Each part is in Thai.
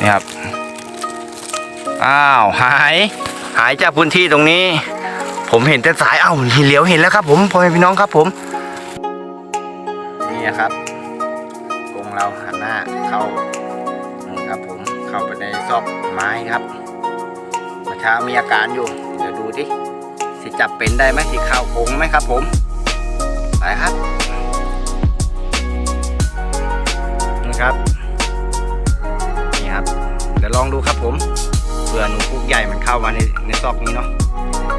นี่ครับ อ้าวหาย หายจากพื้นที่ตรงนี้ ผมเห็นแต่สายเอ้าเหลียวเห็นแล้วครับ ผมพ่อแม่พี่น้องครับผม นี่นะครับกงเราหันหน้าเข้าครับผมเข้าไปในซอกไม้ครับเมื่อเช้ามีอาการอยู่ เดี๋ยวดูดิสิจับเป็นได้ไหมสิเข้ากรงไหมครับ ผมไปครับนี่ครับนี่ครับ ดี๋ยวลองดูครับผมเผื่อหนูพุกใหญ่มันเข้ามาในในซอกนี้เนาะ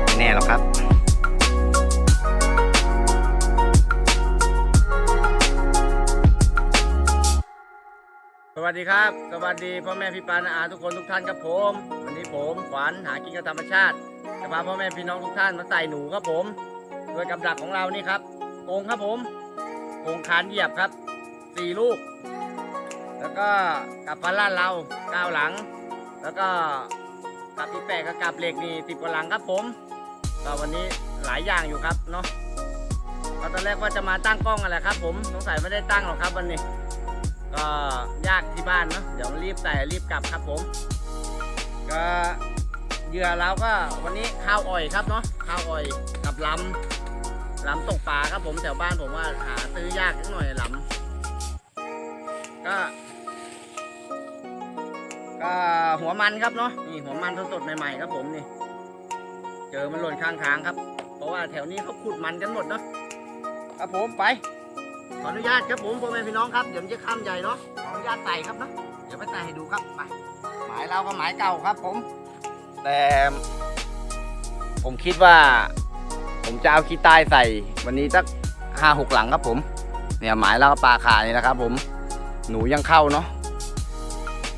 ไม่แน่หรอกครับสวัสดีครับ สวัสดีพ่อแม่พี่ปานาอาทุกคนทุกท่านครับผม วันนี้ผมขวัญหากินกับธรรมชาติจะพาพ่อแม่พี่น้องทุกท่านมาใส่หนูครับผม โดยกับดักของเรานี่ครับกงครับผมกงคานเหยียบครับสี่ลูก แล้วก็กับปลาล่านเราเก้าหลัง แล้วก็กับอีแปะกับกับเหล็กนี่ติดกว่าหลังครับผมก็วันนี้หลายอย่างอยู่ครับเนาะก็ตอนแรกว่าจะมาตั้งกล้องอะไรครับ ผมสงสัยไม่ได้ตั้งหรอกครับวันนี้ ก็ยากที่บ้านเนาะเดี๋ยวรีบใส่รีบกลับครับผม ก็เหยื่อเราก็วันนี้ข้าวอ่อยครับเนาะข้าวอ่อยกับลำลำตกปลาครับผมแถวบ้านผมว่าหาซื้อยากนิดหน่อยลำก็ ก็หัวมันครับเนาะนี่หัวมันสดๆใหม่ๆครับผมนี่ เจอมันหล่นข้างทางครับ เพราะว่าแถวนี้เขาขุดมันกันหมดเนาะครับผมไปขออนุญาตครับผมพ่อแม่พี่น้องครับเดี๋ยวมันจะข้ามใหญ่เนาะขออนุญาตใส่ครับเนาะเดี๋ยวไปใส่ให้ดูครับไปหมายเราก็หมายเก่าครับผม แต่ ผมคิดว่า ผมจะเอาขี้ใต้ใส่ วันนี้สักห้าหกหลังครับผม เนี่ยหมายเราก็ปลาขานี่นะครับผมหนูยังเข้าเนาะ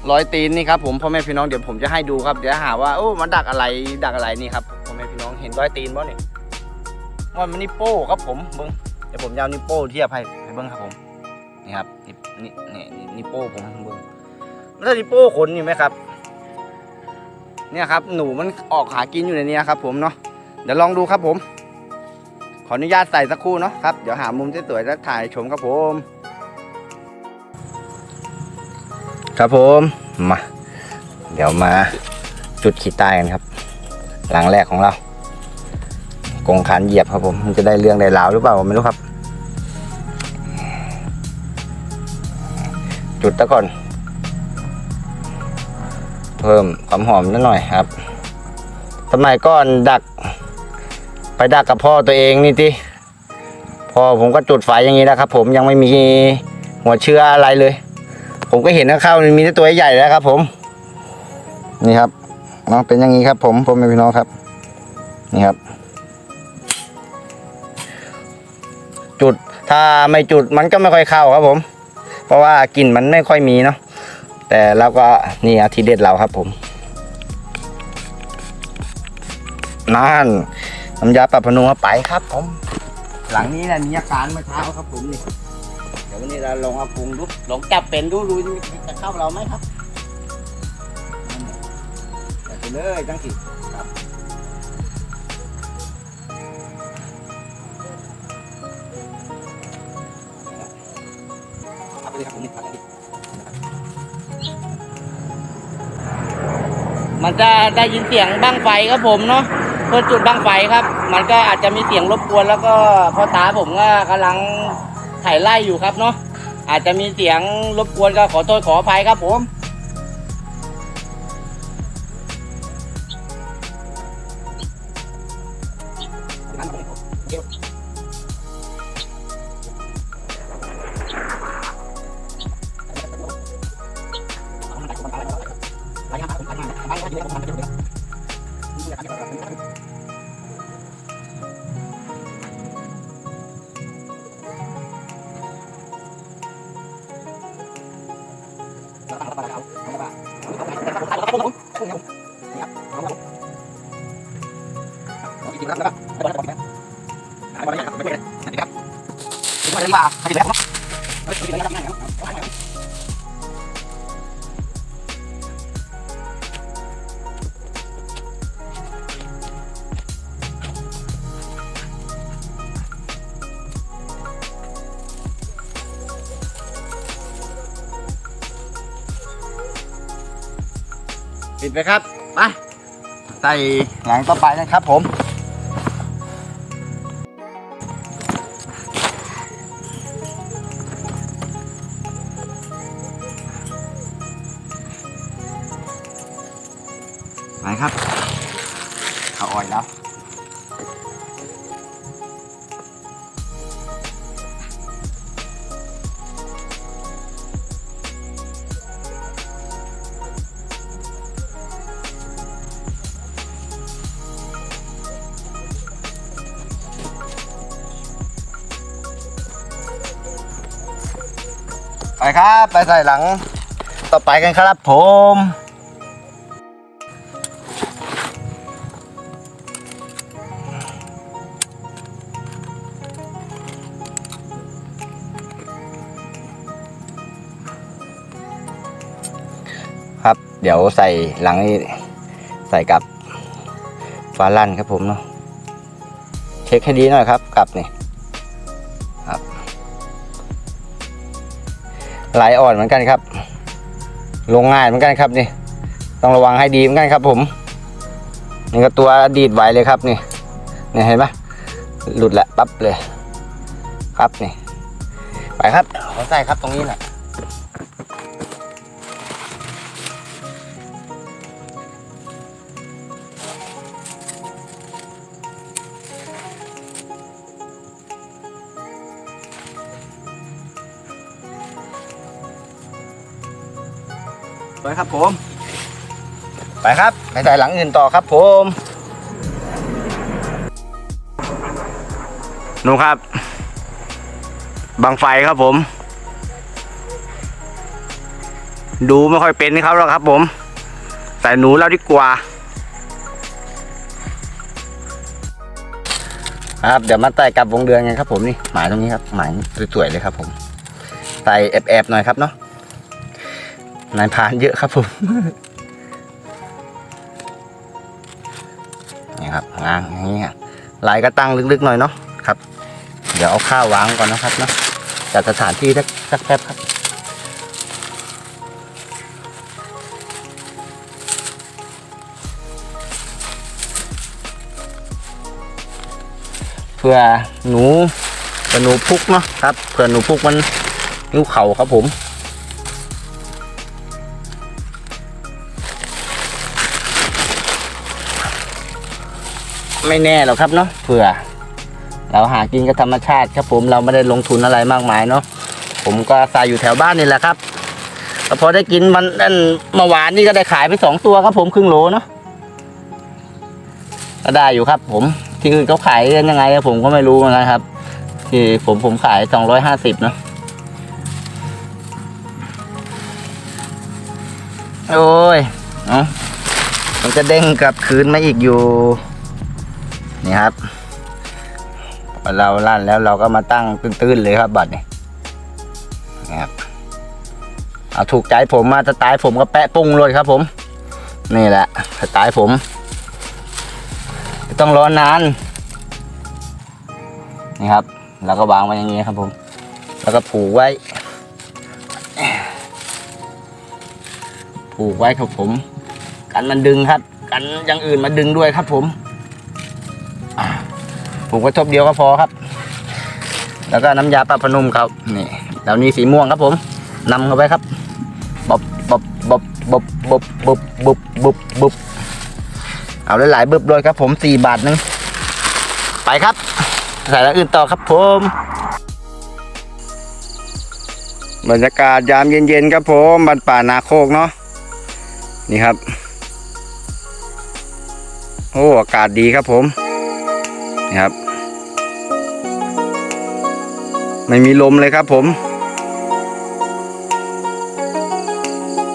ร้อยตีนนี่ครับผมพ่อแม่พี่น้องเดี๋ยวผมจะให้ดูครับเดี๋ยวหาว่าโอ้มันดักอะไรดักอะไรนี่ครับพ่อแม่พี่น้องเห็นร้อยตีนบ่เนี่ยว่ามันนี่โป้ครับผมเบิ้งเดี๋ยวผมจะเอานิโป้เทียบให้ให้เบิ้งครับผมนี่ครับนี่นี่นี่นิโป้ผมเบิ้งแล้วนิ้วโป้ขนอยู่ไหมครับ เนี่ยครับหนูมันออกหากินอยู่ในนี้ครับ ผมเนาะเดี๋ยวลองดูครับผม ขออนุญาตใส่สักครู่เนาะครับเดี๋ยวหามุมสวยๆแล้วถ่ายชมครับผม ครับผมมาเดี๋ยวมาจุดขีดใต้กันครับ หลังแรกของเรา กงขันเหยียบครับผมมันจะได้เรื่องได้ราวหรือเปล่าไม่รู้ครับ จุดตะก่อน เพิ่มความหอมนิดหน่อยครับ สมัยก่อนดัก ไปดักกับพ่อตัวเองนี่ทีพ่อผมก็จุดไฟอย่างนี้นะครับ ผมยังไม่มีหัวเชื้ออะไรเลย ผมก็เห็นข้าวๆมันมีแต่ตัวใหญ่แล้วครับ ผม นี่ครับเนาะเป็นอย่างนี้ครับ ผมผมเป็นพี่น้องครับ นี่ครับ จุดถ้าไม่จุดมันก็ไม่ค่อยเข้าครับ ผม เพราะว่ากลิ่นมันไม่ค่อยมีเนาะแต่เราก็นี่อาทีเด็ดเราครับ ผมนั่นน้ำยาปรับพนุมาไปครับ ผม หลังนี้นะมีอาการเมื่อเช้าครับผมนี่ วันนี้เราลองเอาปรุงดูลองจับเป็นดูดูจะเข้าเราไหมครับนั่นแหละจับไปเลยจังสิครับเอาไปเลยครับผมนี่ครับมันจะได้ยินเสียงบ้างไฟครับผมเนาะเพื่อจุดบ้างไฟครับ มันก็อาจจะมีเสียงรบกวนแล้วก็พ่อตาผมก็กำลัง ถ่ายไล่อยู่ครับเนาะอาจจะมีเสียงรบกวนก็ขอโทษขออภัยครับผม ค ปิดไปครับไปใส่หลังต่อไปนะครับผมไปครับ เขาอ่อยแล้ว ใส่หลังต่อไปกันครับผมครับ เดี๋ยวใส่หลังนี้ใส่กับฟ้าลั่นครับผมเนาะเช็คให้ดีหน่อยครับกลับนี่ ไหลอ่อนเหมือนกันครับ ลงง่ายเหมือนกันครับนี่ ต้องระวังให้ดีเหมือนกันครับผม นี่ก็ตัวดีดไหวเลยครับนี่นี่เห็นไหมหลุดละปั๊บเลย ครับนี่ ไปครับขอใส่ครับตรงนี้แหละ ไปครับผม ไปครับไปใส่หลังอื่นต่อครับผมนูครับ บังไฟครับผม ดูไม่ค่อยเป็นนี่ครับหรอกครับผมใส่หนูแล้วดีกว่า ครับเดี๋ยวมาไต่กับวงเดือนกันครับผมนี่หมายตรงนี้ครับหมายสวยๆเลยครับผมไต่แอบๆหน่อยครับเนาะ นายพานเยอะครับผมนี่ครับงางอย่างนี้ลายก็ตั้งลึกๆหน่อยเนาะครับ เดี๋ยวเอาข้าววางก่อนนะครับเนาะจัดสถานที่สักสักแป๊บครับเพื่อหนูเพื่อหนูพุกเนาะครับเพื่อหนูพุกมันนิ้วเข่าครับผม ไม่แน่หรอกครับเนาะเผื่อ เราหากินกับธรรมชาติครับผมเราไม่ได้ลงทุนอะไรมากมายเนาะผมก็อาศัยอยู่แถวบ้านนี่แหละครับแล้วพอได้กินมันนั่นเมื่อวานนี่ก็ได้ขายไปสองตัวครับผมครึ่งโลเนาะก็ได้อยู่ครับ ผมที่อื่นเขาขายกันยังไงผมก็ไม่รู้เหมือนกันครับที่ผมผมขายสองร้อยห้าสิบเนาะโอ้ยเนาะมันจะเด้งกลับคืนมาอีกอยู่ นี่ครับเราลั่นแล้วเราก็มาตั้งตื้นๆเลยครับบัตรนี่นี่ครับเอาถูกใจผมมาสไตล์ผมก็แปะปุ้งเลยครับ ผม นี่แหละสไตล์ผมไม่ต้องรอนานนี่ครับเราก็วางไว้อย่างนี้ครับผม แล้วก็ผูกไว้ ผูกไว้ครับผม กันมันดึงครับ กันอย่างอื่นมาดึงด้วยครับผม ผมก็ทบเดียวก็พอครับ แล้วก็น้ำยาปรับพนุ่มครับนี่แล้วนี่สีม่วงครับผมนำเข้าไปครับบบบบบบบบบบบบบบบบบบเอาหลายๆเบบเลยครับผมสี่บาทหนึงไปครับใส่แล้วอื่นต่อครับผมบรรยากาศยามเย็นๆครับผมบ้านป่านาโคกเนาะนี่ครับ โอ้อากาศดีครับผม นี่ครับ ไม่มีลมเลยครับผม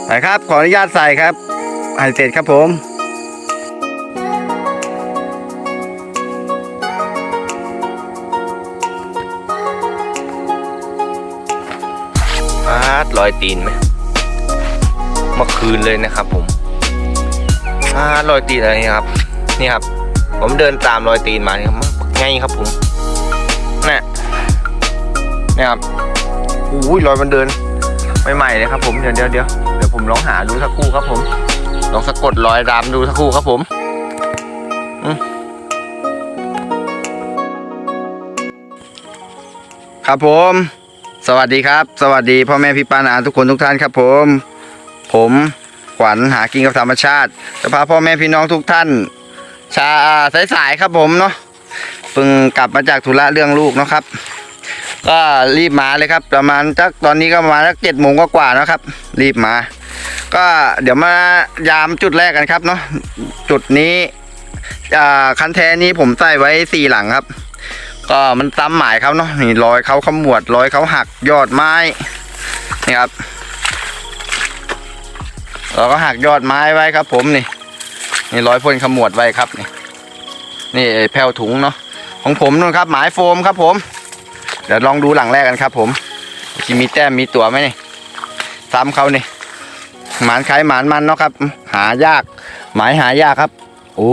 ไปครับ ขออนุญาตใส่ครับให้เสร็จครับผมอาดรอยตีนไหมเมื่อคืนเลยนะครับผมอารอยตีนอะไรนี่ครับ นี่ครับ ผมเดินตามรอยตีนมาเนี่ยครับง่ายครับผมนี่นี่ครับอุ้ยรอยมันเดินใหม่ๆเลยครับผมเดี๋ยวเดี๋ยวเดี๋ยวเดี๋ยวผมลองหาดูสักครู่ครับผม ลองสะกดรอยดามดูสักครู่ครับผมครับผม สวัสดีครับ สวัสดีพ่อแม่พี่ป้านาอาทุกคนทุกท่านครับผม ผมขวัญหากินกับธรรมชาติจะพาพ่อแม่พี่น้องทุกท่าน ชาสายๆครับผมเนาะเพิ่งกลับมาจากธุระเรื่องลูกเนาะครับ ก็รีบมาเลยครับ ประมาณสักตอนนี้ก็ประมาณสักเจ็ดโมงกว่าๆนะครับ รีบมา ก็เดี๋ยวมายามจุดแรกกันครับเนาะจุดนี้อ่าคันแทนี้ผมใส่ไว้สี่หลังครับ ก็มันซ้ำหมายเขาเนาะนี่รอยเขาขมวดรอยเขาหักยอดไม้นี่ครับเราก็หักยอดไม้ไว้ครับ ผมนี่ นี่ร้อยพ่นขมวดไว้ครับ นี่นี่แผ่วถุงเนาะของผมนู่นครับ หมายโฟมครับผม เดี๋ยวลองดูหลังแรกกันครับ ผมที่มีแต้มมีตัวไหมนี่ซ้ำเขานี่หมานใครหมานมันเนาะครับ หายาก หมายหายากครับ โอ้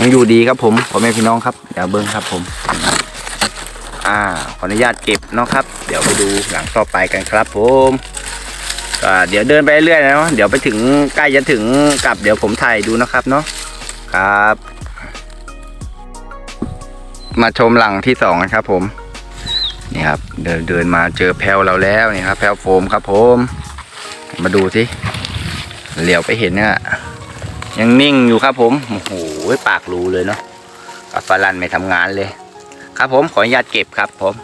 ยังอยู่ดีครับผมพ่อแม่พี่น้องครับเดี๋ยวเบิ้งครับผม อ่าขออนุญาตเก็บเนาะครับ เดี๋ยวไปดูหลังต่อไปกันครับผม ก็เดี๋ยวเดินไปเรื่อยๆนะเนาะเดี๋ยวไปถึงใกล้จะถึงกลับเดี๋ยวผมถ่ายดูนะครับเนาะครับ มาชมหลังที่สองกันครับ ผมนี่ครับ เดินเดินมาเจอแพลวเราแล้วนี่ครับ แพลวโฟมครับ ผม มาดูสิเหลียวไปเห็นเนี่ยยังนิ่งอยู่ครับ ผมโอ้โหปากรูเลยเนาะอัฟารันไม่ทำงานเลย ครับผมขออนุญาตเก็บครับ ผม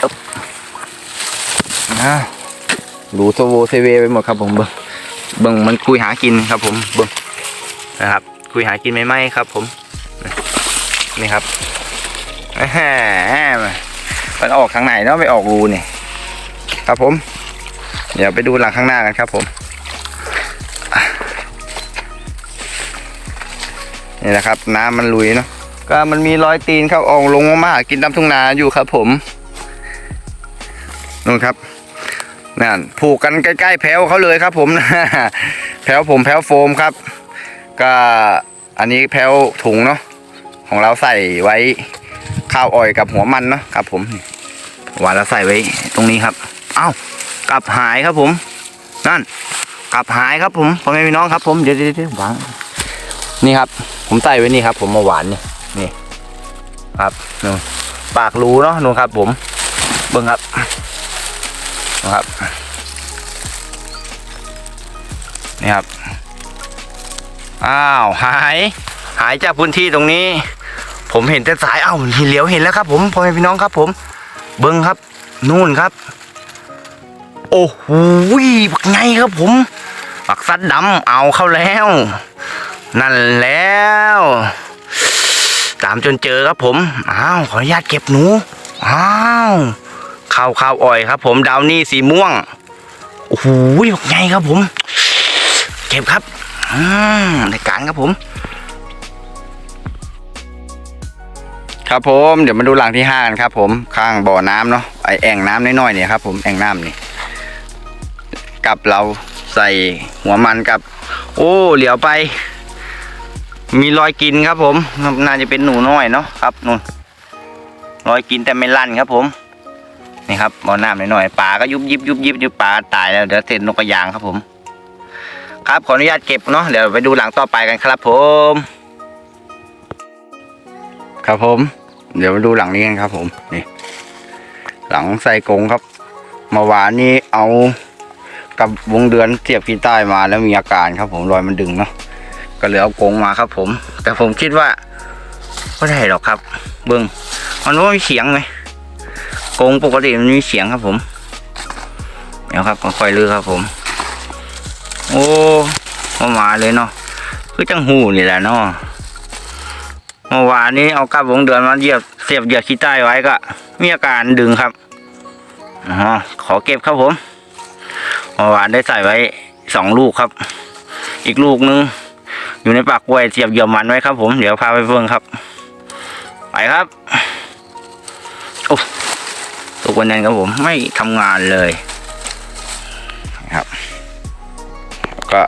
อึ๊บ อ่ารูโซโวเซเวไปหมดครับผมเบิ้งเบิ้งมันคุยหากินครับผมเบิ้งนะครับ คุยหากินไม่ไหมครับ ผมนี่ครับแหมมันออกทางไหนเนาะไปออกรูนี่ครับผม เดี๋ยวไปดูหลังข้างหน้ากันครับผมนี่นะครับ น้ำมันลุยเนาะก็มันมีรอยตีนเข้าอองลงมาหากินตามทุ่งนาอยู่ครับ ผมนู่นครับ นั่นผูกกันใกล้ๆแผวเขาเลยครับ ผมแผวผมแผวโฟมครับ ก็อันนี้แผวถุงเนาะของเราใส่ไว้ข้าวอ่อยกับหัวมันเนาะครับ ผมหวานเราใส่ไว้ตรงนี้ครับ เอ้ากลับหายครับผม นั่น กลับหายครับผมพ่อแม่พี่น้องครับ ผมเดี๋ยวเดี๋ยวเดี๋ยววางนี่ครับ ผมใส่ไว้นี่ครับ ผมมาหวานนี่นี่ ครับนู่นปากรูเนาะนู่นครับ ผมเบิ่งครับ นะครับนี่ครับอ้าวหายหายจากพื้นที่ตรงนี้ ผมเห็นแต่สายอ้าวเหลียวเห็นแล้วครับ ผมพ่อแม่พี่น้องครับ ผม เบิ่งครับ นู่นครับ โอ้โหบักไงครับผมปักซัดดำเอาเข้าแล้ว นั่นแล้วตามจนเจอครับผม อ้าว ขออนุญาตเก็บหนู อ้าว ข้าวข้าวอ่อยครับ ผมดาวนี่สีม่วงโอ้โหบอกไงครับผม เก็บครับอืมในการครับผม ครับผมเดี๋ยวมาดูหลังที่ห้ากันครับ ผมข้างบ่อน้ำเนาะไอแอ่งน้ำน้อยๆเนี่ยครับ ผมแอ่งน้ำนี่กับเราใส่หัวมันกับ โอ้เหลียวไป มีรอยกินครับ ผมน่าจะเป็นหนูน้อยเนาะครับนู่นรอยกินแต่ไม่ลั่นครับผม นี่ครับบ่อน้ำหน่อยๆปลาก็ยุบยิบยุบยิบอยู่ปลาตายแล้วเดี๋ยวเสร็จนกกระยางครับผม ครับขออนุญาตเก็บเนาะเดี๋ยวไปดูหลังต่อไปกันครับผม ครับผม เดี๋ยวมาดูหลังนี้กันครับ ผมนี่ หลังใส่กรงครับเมื่อวานนี้เอากับวงเดือนเสียบขีใต้มาแล้วมีอาการครับ ผมรอยมันดึงเนาะก็เลยเอากรงมาครับ ผม แต่ผมคิดว่าก็ได้หรอกครับ เบิ้งมันว่ามีเสียงไหม กงปกติมันมีเสียงครับผม เดี๋ยวครับค่อยๆลือครับผม โอ้มามาเลยเนาะคือจังหูนี่แหละเนาะเมื่อวานนี้เอากับวงเดือนมาเหยียบเสียบเหยียบขี้ใต้ไว้ก็มีอาการดึงครับอ๋อขอเก็บครับผมเมื่อวานได้ใส่ไว้สองลูกครับ อีกลูกนึง อยู่ในปากกล้วยเสียบเหยื่อมันไว้ครับผมเดี๋ยวพาไปเบิ่งครับ ไปครับโอ้ ตัววันนั้นครับผมไม่ทำงานเลยครับแล้วก็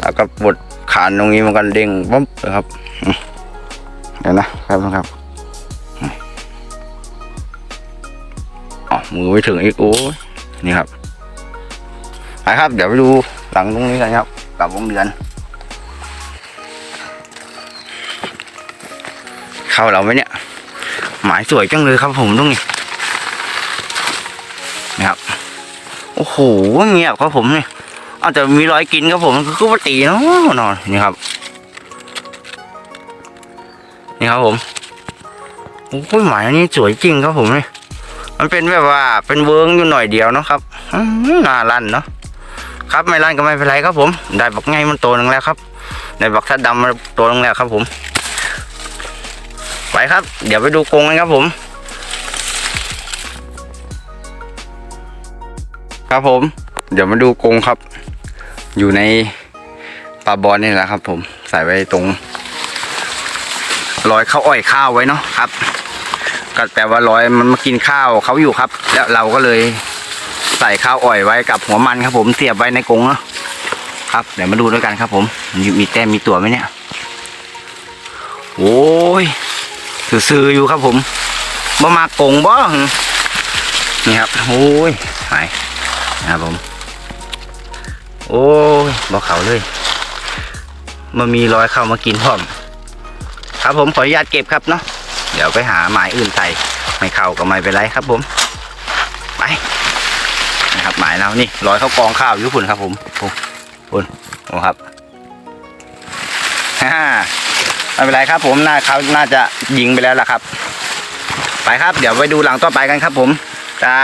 แล้วก็บดขานตรงนี้มันกันเด้งปุ๊บเลยครับเดี๋ยวนะครับนะครับอ๋อมือไม่ถึงอีกโอ้ยนี่ครับไปครับ เดี๋ยวไปดูหลังตรงนี้กันครับกับวงเดือน เข้าเราไหมเนี่ย หมายสวยจังเลยครับผมตรงนี้ โหเงียบครับผมเนี่ยอาจจะมีรอยกินครับผมคือปกติเนาะนอนนี่ครับ นี่ครับผมโอ้ยหมายอันนี้สวยจริงครับผมเนี่ยมันเป็นแบบว่าเป็นเวิร์งอยู่หน่อยเดียวนะครับน่าลั่นเนาะครับไม่ลันก็ไม่เป็นไรครับผม ได้บักไงมันโตนึงแล้วครับ ได้บักทัดดำมาโตนึงแล้วครับผม ไปครับ เดี๋ยวไปดูกรงกันครับผม ครับผม เดี๋ยวมาดูกรงครับ อยู่ในปลาบอลนี่แหละครับ ผมใส่ไว้ตรงร้อยข้าวอ้อยข้าวไว้เนาะครับก็แต่ว่าร้อยมันมากินข้าวเขาอยู่ครับ แล้วเราก็เลยใส่ข้าวอ้อยไว้กับหัวมันครับผมเสียบไว้ในกรงเนาะครับเดี๋ยวมาดูด้วยกันครับ ผมมีมีแต้มมีตัวไหมเนี่ยโอ้ยซื่อๆอยู่ครับผมบ่มากงบ่หึนี่ครับโอ้ยหาย นะครับผม โอ้ยบ่เขาเลยมันมีรอยเข้ามากินพร้อม ครับผมขออนุญาตเก็บครับเนาะเดี๋ยวไปหาหมายอื่นใส่ไม่เข้าก็ไม่เป็นไรครับผม ไปนะครับหมายเรานี่รอยเขากองข้าวอยู่พุ่นครับผมพุ่นโอ้ครับฮ่าไม่เป็นไรครับ ผมน่าเขาน่าจะยิงไปแล้วล่ะครับ ไปครับ เดี๋ยวไปดูหลังต่อไปกันครับผม ถ้า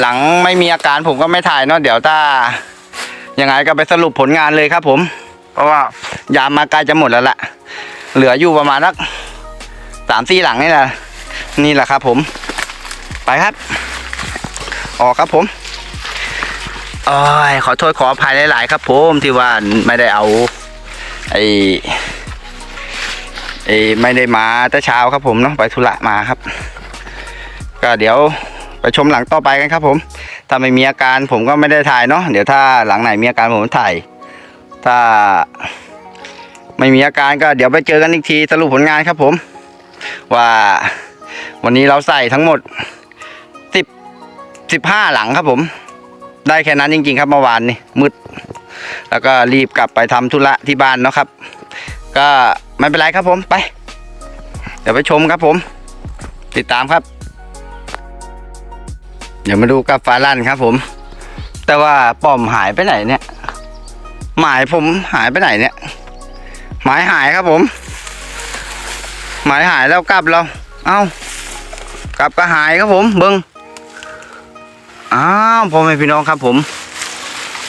หลังไม่มีอาการผมก็ไม่ถ่ายเนาะเดี๋ยวถ้ายังไงก็ไปสรุปผลงานเลยครับผม เพราะว่ายามมาใกล้จะหมดแล้วละเหลืออยู่ประมาณสักสามสี่หลังนี่แหละนี่แหละครับผมไปครับ ออกครับผมโอ้ยขอโทษขออภัยหลาย ๆ ครับผมที่ว่าไม่ได้เอาไอเอไม่ได้มาแต่เช้าครับผมเนาะไปธุระมาครับ ก็เดี๋ยว ชมหลังต่อไปกันครับผม ถ้าไม่มีอาการผมก็ไม่ได้ถ่ายเนาะเดี๋ยวถ้าหลังไหนมีอาการผมถ่าย ถ้าไม่มีอาการก็เดี๋ยวไปเจอกันอีกทีสรุปผลงานครับผม ว่าวันนี้เราใส่ทั้งหมดสิบสิบห้าหลังครับผม ได้แค่นั้นจริง ๆ ครับเมื่อวานนี่มืด แล้วก็รีบกลับไปทำธุระที่บ้านเนาะครับ ก็ไม่เป็นไรครับผมไป เดี๋ยวไปชมครับผม ติดตามครับ เดี๋ยวมาดูกับฟ้าลั่นครับผม แต่ว่าป้อมหายไปไหนเนี่ย หมายผมหายไปไหนเนี่ย หมายหายครับผม หมายหายแล้วกลับเรา เอ้ากลับก็หายครับผม เบิงอ้าวพ่อแม่พี่น้องครับผม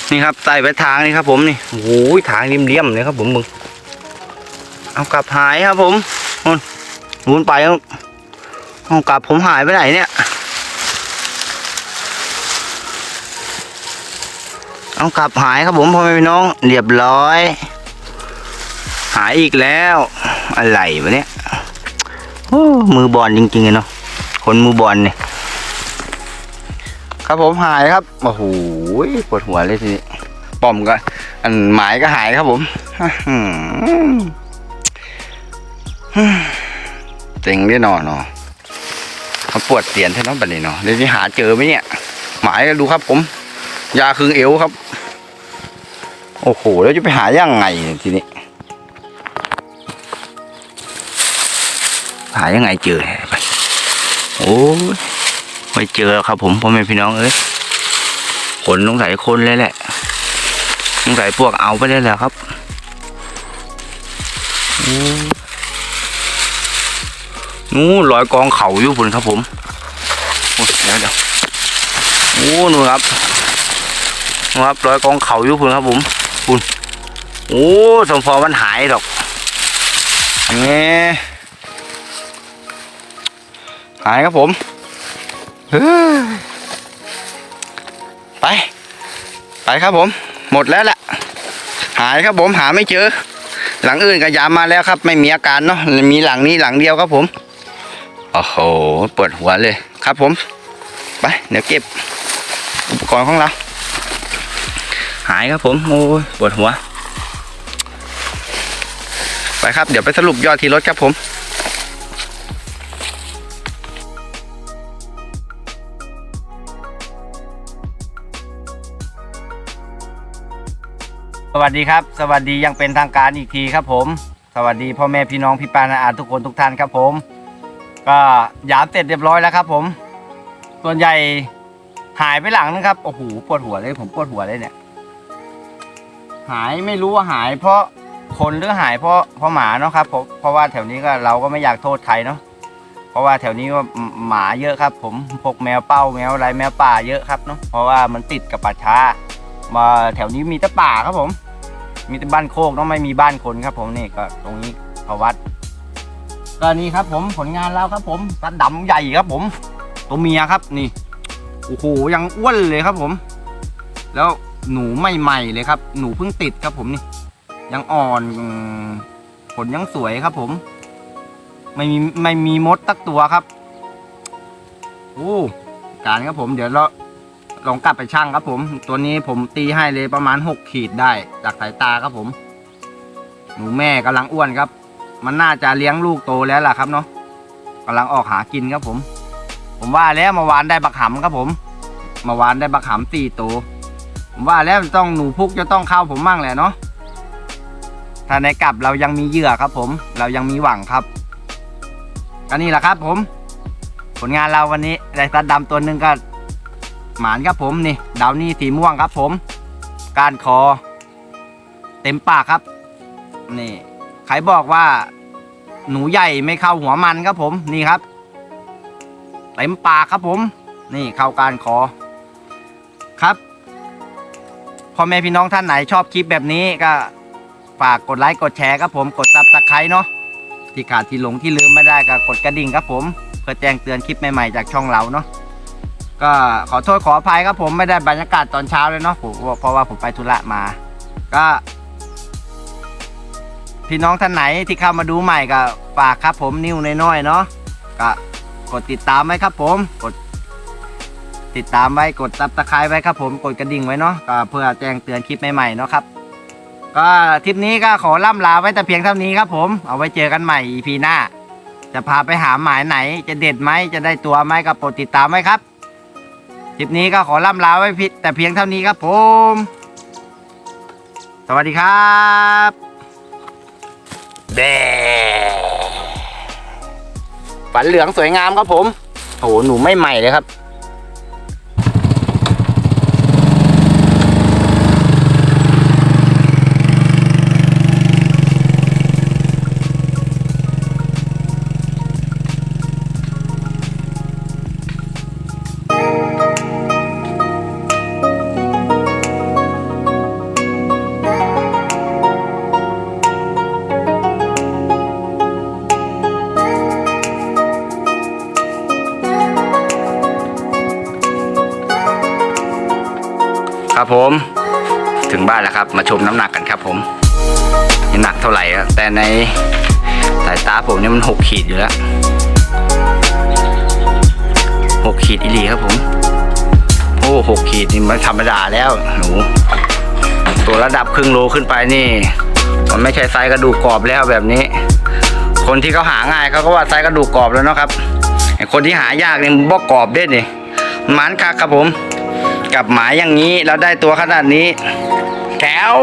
นี่ครับใส่ไปทางนี่ครับผมนี่โอ้ยทางเลี่ยมๆเลยครับผมมึงเอากลับหายครับผมนู่นวนไปเอาเอากลับผมหายไปไหนเนี่ย เอากลับหายครับผมพ่อแม่พี่น้องเรียบร้อย หายอีกแล้ว อะไรวะเนี่ยโอ้มือบอลจริงๆเลยเนาะคนมือบอลเนี่ยครับผมหายครับโอ้โหปวดหัวเลยทีนี้ป้อมก็อันหมายก็หายครับผมเจ๋งแน่นอนเนาะเขาปวดเตียนแท่นั้นบัดนี้เนาะเดี๋ยวนี้หาเจอไหมเนี่ย หมายดูครับผม ยาคืงเอวครับ โอ้โห แล้วจะไปหายังไงทีนี้ หายังไงเจอไปโอ้ยไม่เจอครับ ผมพ่อแม่พี่น้องเอ้ยขนสงสัยคนเลยแหละสงสัยพวกเอาไปได้แล้วครับโอ้นู้นลอยกองเข่าอยู่พุ่นครับผม โอ้ยเดี๋ยวเดี๋ยวโอ้นู่นครับ ครับลอยกองเขาอยู่พุ่นครับผมพุ่นโอ้สมพอมันหายหรอกนี่หายครับผมไป ไปครับผม หมดแล้วแหละหายครับผมหาไม่เจอ หลังอื่นก็ยามมาแล้วครับ ไม่มีอาการเนาะมีหลังนี้หลังเดียวครับผมโอ้โหปวดหัวเลยครับผม ไป เดี๋ยวเก็บอุปกรณ์ของเรา หายครับผมโอ้ยปวดหัว ไปครับ เดี๋ยวไปสรุปยอดที่รถครับผมสวัสดีครับ สวัสดียังเป็นทางการอีกทีครับผม สวัสดีพ่อแม่พี่น้องพี่ปานาอาทุกคนทุกท่านครับผม ก็ยามเสร็จเรียบร้อยแล้วครับ ผม ส่วนใหญ่หายไปหลังนึงครับโอ้โหปวดหัวเลยผมปวดหัวเลยเนี่ย หายไม่รู้ว่าหาย เพราะคนหรือหายเพราะเพราะหมาเนาะครับผมเพราะว่าแถวนี้ก็เราก็ไม่อยากโทษใครเนาะเพราะว่าแถวนี้ก็หมาเยอะครับ ผมพวกแมวเป้าแมวอะไรแมวป่าเยอะครับเนาะเพราะว่ามันติดกับป่าช้า มาแถวนี้มีแต่ป่าครับผม มีแต่บ้านโคกเนาะไม่มีบ้านคนครับ ผมนี่ก็ตรงนี้พวัดก็นี่ครับผมผลงานเราครับ ผมกระดำใหญ่ครับ ผมตัวเมียครับนี่โอ้โหยังอ้วนเลยครับผม แล้ว หนูใหม่ๆเลยครับ หนูเพิ่งติดครับผมนี่ ยังอ่อนผลยังสวยครับผม ไม่มีไม่มีมดตักตัวครับโอ้การครับผมเดี๋ยวเราลองกลับไปช่างครับผม ตัวนี้ผมตีให้เลยประมาณหกขีดได้จากสายตาครับผม หนูแม่กำลังอ้วนครับ มันน่าจะเลี้ยงลูกโตแล้วล่ะครับเนาะกำลังออกหากินครับผม ผมว่าแล้วเมาวานได้บักหำครับผมเมาวานได้บักหำสี่ตัว ผมว่าแล้วต้องหนูพุกจะต้องเข้าผมมั่งแหละเนาะถ้าในกลับเรายังมีเหยื่อครับ ผม เรายังมีหวังครับก็นี่แหละครับผม ผลงานเราวันนี้ได้ตัดดำตัวหนึ่งก็หมานครับผมนี่ดาวนี่สีม่วงครับ ผม การคอ เต็มปากครับ นี่ใครบอกว่า หนูใหญ่ไม่เข้าหัวมันครับผมนี่ครับเต็มปากครับผม นี่เข้าการคอ ครับ พ่อแม่พี่น้องท่านไหนชอบคลิปแบบนี้ก็ฝากกดไลค์กดแชร์ครับผมกดซับสไครต์เนาะที่ขาดที่หลงที่ลืมไม่ได้ก็กดกระดิ่งครับผม เพื่อแจ้งเตือนคลิปใหม่ๆจากช่องเราเนาะก็ขอโทษขออภัยครับผมไม่ได้บรรยากาศตอนเช้าเลยเนาะผมเพราะว่าผมไปธุระมา ก็ พี่น้องท่านไหนที่เข้ามาดูใหม่ก็ฝากครับผมนิ้วน้อยๆเนาะก็กดติดตามไว้ครับผมกด ติดตามไว้กดซับสไครต์ไว้ครับผมกดกระดิ่งไว้เนาะก็เพื่อแจ้งเตือนคลิปใหม่ๆเนาะครับ ก็ทริปนี้ก็ขอล่ำลาไว้แต่เพียงเท่านี้ครับผมเอาไว้เจอกันใหม่ EP หน้า จะพาไปหาหมายไหน จะเด็ดไหมจะได้ตัวไหมก็โปรดติดตามไว้ครับคลิปนี้ก็ขอล่ำลาไว้พิแต่เพียงเท่านี้ครับผม สวัสดีครับแบฝันเหลืองสวยงามครับผม โอ้โห หนูไม่ใหม่เลยครับ ครับผม ถึงบ้านแล้วครับ มาชมน้ำหนักกันครับผมนี่หนักเท่าไหร่อะแต่ในสายตาผมเนี่ยมันหกขีดอยู่แล้วหกขีดอีหลีครับผม โอ้หกขีดนี่ไม่ธรรมดาแล้วหนูตัวระดับครึ่งโลขึ้นไปนี่ มันไม่ใช่ไซส์กระดูกกรอบแล้วแบบนี้ คนที่เขาหาง่ายเขาก็ว่าไซส์กระดูกกรอบแล้วเนาะครับคนที่หายากนี่มันบอกกรอบเด้นี่มันหมันคักครับผม กับหมายอย่างนี้เราได้ตัวขนาดนี้ แถว